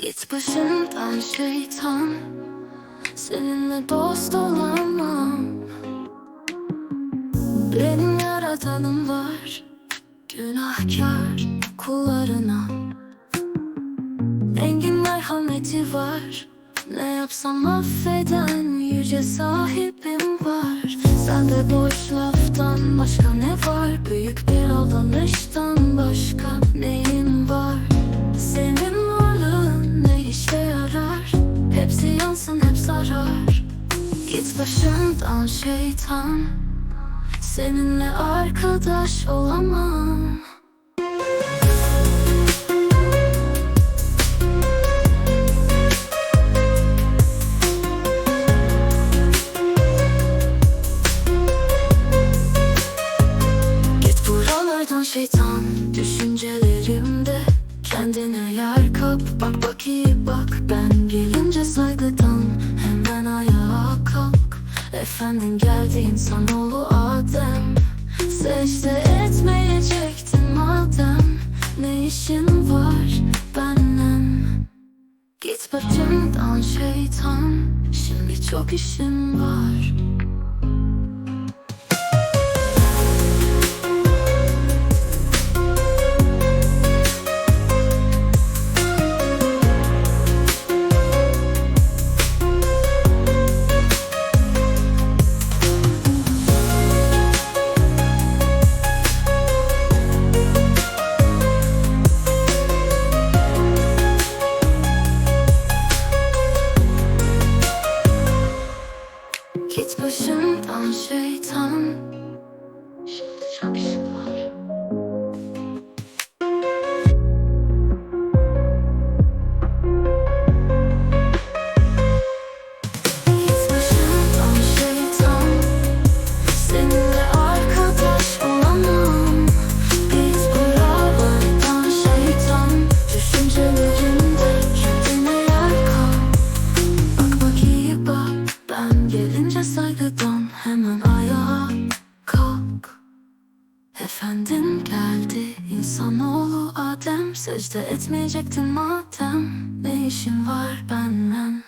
Git başımdan şeytan Seninle dost olamam. Benim yaradanım var Günahkar kullarına. Engin merhameti var Ne yapsam affeden Yüce sahibim var. Sende boş laftan başka ne var? Büyük bir aldanıştan başka yansın hep zarar. Git başımdan şeytan. Seninle arkadaş olamam. Git buralardan şeytan. Düşüncelerimde Kendine yer kap. Bak bak iyi bak Ben gelince saygıdan Hemen ayağa kalk. Efendin geldi insanoğlu Adem. Secde etmeyecektin madem. Ne işin var benimle? Git başımdan şeytan. Şimdi çok işim var Git başımdan şeytan. Şimdi çok gelince saygıdan hemen ayağa kalk. Efendin geldi insanoğlu Adem Secde etmeyecektin madem. Ne işin var benimle